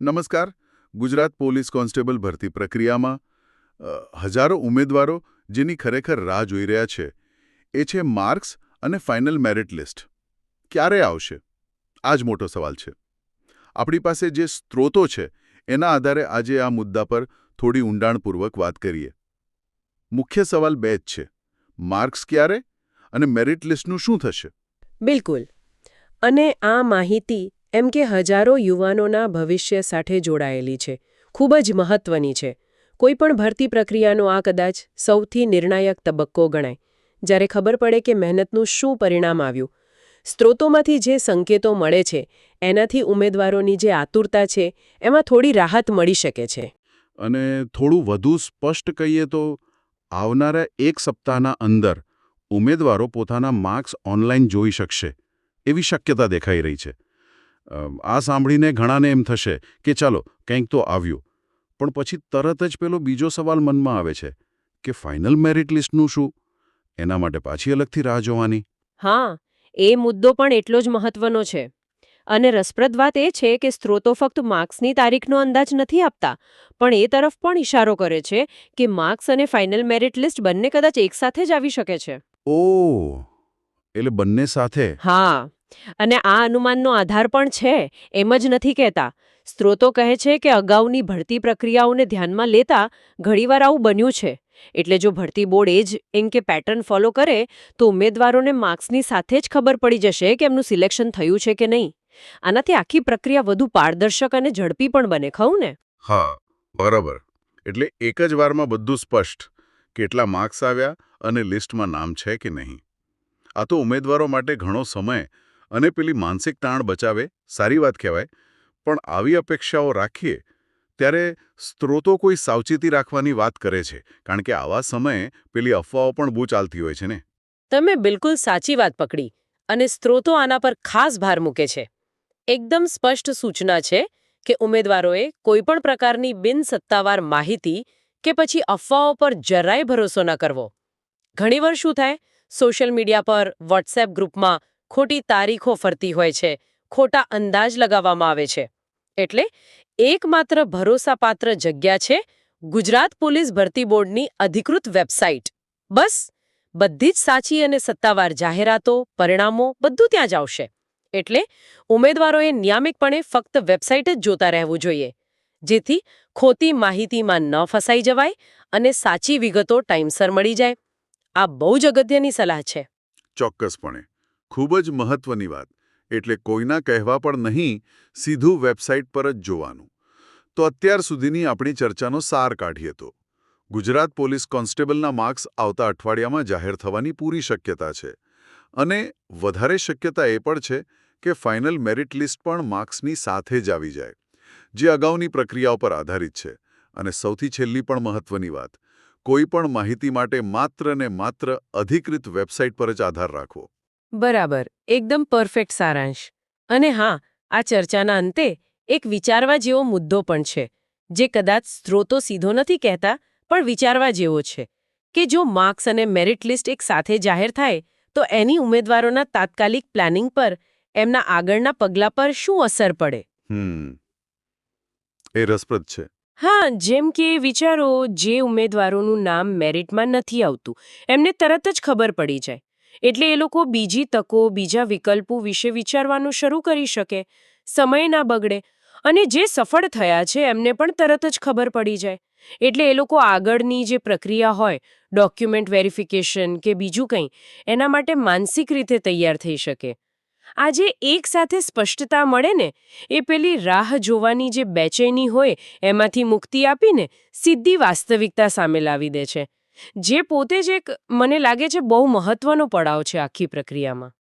નમસ્કાર. Gujarat police constable ભરતી પ્રક્રિયામાં હજારો ઉમેદવારો જેની ખરેખર રાહ જોઈ રહ્યા છે. એ છે માર્ક્સ અને ફાઇનલ મેરિટ લિસ્ટ. ક્યારે આવશે? આ જ મોટો સવાલ છે. આપણી પાસે જે સ્ત્રોતો છે, એના આધારે આજે આ મુદ્દા પર થોડી ઊંડાણપૂર્વક વાત કરીએ. મુખ્ય સવાલ બે જ છે. માર્ક્સ ક્યારે? અને મેરિટ લિસ્ટનું શું થશે? બિલકુલ. અને આ માહિતી એમ કે હજારો યુવાનોના ભવિષ્ય સાથે જોડાયેલી છે, ખૂબ જ મહત્વની છે. કોઈપણ ભરતી પ્રક્રિયાનો આ કદાચ સૌથી નિર્ણાયક તબક્કો ગણાય. જ્યારે ખબર પડે કે મહેનતનું શું પરિણામ આવ્યું. સ્ત્રોતોમાંથી જે સંકેતો મળે છે, એનાથી ઉમેદવારોની જે આતુરતા છે, એમાં થોડી રાહત મળી શકે છે. અને થોડું વધુ સ્પષ્ટ કહીએ તો, આવનારા એક સપ્તાહના અંદર ઉમેદવારો પોતાના માર્ક્સ ઓનલાઈન જોઈ શકશે. એવી શક્યતા દેખાઈ રહી છે. આ સાંભળીને ઘણાને એમ થશે કે ચાલો કંઈક તો આવ્યું. પણ પછી તરત જ પેલો બીજો સવાલ મનમાં આવે છે કે ફાઇનલ મેરિટ લિસ્ટનું શું? એના માટે પાછી અલગથી રાહ જોવાની. હા એ મુદ્દો પણ એટલો જ મહત્વનો છે. અને રસપ્રદ વાત એ છે કે સ્ત્રોતો ફક્ત માર્ક્સની તારીખનો અંદાજ નથી આપતા પણ એ તરફ પણ ઇશારો કરે છે કે માર્ક્સ અને ફાઇનલ મેરિટ લિસ્ટ બંને કદાચ એકસાથે જ આવી શકે છે. ઓ એટલે બંને સાથે? હા. અને આ અનુમાનનો આધાર પણ છે, એમ જ નથી કહેતા. સ્ત્રોતો કહે છે કે અગાઉની ભરતી પ્રક્રિયાઓને ધ્યાનમાં લેતા ઘણીવાર આવું બન્યું છે. એટલે જો ભરતી બોર્ડ એ જ એમ કે પેટર્ન ફોલો કરે, તો ઉમેદવારોને માર્ક્સની સાથે જ ખબર પડી જશે કે એમનું સિલેક્શન થયું છે કે નહીં. આનાથી આખી પ્રક્રિયા વધુ પારદર્શક અને ઝડપી પણ બને, ખરું ને? હા, બરાબર. એટલે એક જ વારમાં બધું સ્પષ્ટ. કેટલા માર્ક્સ આવ્યા અને લિસ્ટમાં નામ છે કે નહીં? આ તો ઉમેદવારો માટે ઘણો સમય અને પેલી માનસિક તાણ બચાવે, સારી વાત કહેવાય, પણ આવી અપેક્ષાઓ રાખીએ, ત્યારે સ્ત્રોતો કોઈ સાવચેતી રાખવાની વાત કરે છે, કારણ કે આવા સમયે પેલી અફવાઓ પણ બહુ ચાલતી હોય છે ને. તમે બિલકુલ સાચી વાત પકડી, અને સ્ત્રોતો આના પર ખાસ ભાર મૂકે છે. એકદમ સ્પષ્ટ સૂચના છે કે ઉમેદવારોએ કોઈપણ પ્રકારની બિનસત્તાવાર માહિતી કે પછી અફવાઓ પર જરાય ભરોસો ન કરવો. ઘણીવાર શું થાય, સોશિયલ મીડિયા પર, વોટ્સએપ ગ્રુપમાં ખોટી તારીખો ફરતી હોય છે, ખોટા અંદાજ લગાવવામાં આવે છે. એટલે એકમાત્ર ભરોસાપાત્ર જગ્યા છે ગુજરાત પોલીસ ભરતી બોર્ડની અધિકૃત વેબસાઇટ. બસ, બધી જ સાચી અને સત્તાવાર જાહેરાતો, પરિણામો બધું ત્યાં જ આવશે. એટલે ઉમેદવારોએ નિયામિકપણે ફક્ત વેબસાઇટ જ જોતા રહેવું જોઈએ, જેથી ખોટી માહિતીમાં ન ફસાઈ જવાય અને સાચી વિગતો ટાઈમસર મળી જાય. આ બહુ જ અગત્યની સલાહ છે. ચોક્કસપણે. ખૂબ જ મહત્વની વાત. એટલે કોઈના કહેવા પણ નહીં, સીધું વેબસાઇટ પર જ જોવાનું. તો અત્યાર સુધીની આપણી ચર્ચાનો સાર કાઢીએ તો. ગુજરાત પોલીસ કોન્સ્ટેબલના માર્ક્સ આવતા અઠવાડિયામાં જાહેર થવાની પૂરી શક્યતા છે. અને વધારે શક્યતા એ પણ છે કે ફાઇનલ મેરિટ લિસ્ટ પણ માર્ક્સની સાથે જ આવી જાય. જે અગાઉની પ્રક્રિયાઓ પર આધારિત છે. અને સૌથી છેલ્લી પણ મહત્વની વાત. કોઈ પણ માહિતી માટે માત્ર ને માત્ર અધિકૃત વેબસાઇટ પર જ આધાર રાખવો. બરાબર એકદમ પરફેક્ટ સારાંશ. અને હા આ ચર્ચાના અંતે એક વિચારવા જેવો મુદ્દો પણ છે જે કદાચ સ્ત્રોતો સીધો નથી કહેતા પણ વિચારવા જેવો છે કે જો માર્ક્સ અને મેરિટ લિસ્ટ એક સાથે જાહેર થાય તો એની ઉમેદવારોના તાત્કાલિક પ્લાનિંગ પર એમના આગળના પગલા પર શું અસર પડે? હમ. એ રસપ્રદ છે. હા જેમ કે વિચારો જે ઉમેદવારોનું નામ મેરિટમાં નથી આવતું એમને તરત જ ખબર પડી જાય. એટલે એ લોકો બીજી તકો, બીજા વિકલ્પો વિશે વિચારવાનું શરૂ કરી શકે, સમય ના બગડે અને જે સફળ થયા છે એમને પણ તરત જ ખબર પડી જાય. એટલે એ લોકો આગળની જે પ્રક્રિયા હોય ડોક્યુમેન્ટ વેરિફિકેશન કે બીજું કંઈ, એના માટે માનસિક રીતે તૈયાર થઈ શકે. આજે એક સાથે સ્પષ્ટતા મળે ને, એ પેલી રાહ જોવાની જે બેચેની હોય, એમાંથી મુક્તિ આપીને સીધી વાસ્તવિકતા સામે લાવી દે છે. જે પોતે જ એક મને લાગે છે બહુ મહત્વનો પડાવ છે આખી પ્રક્રિયામાં.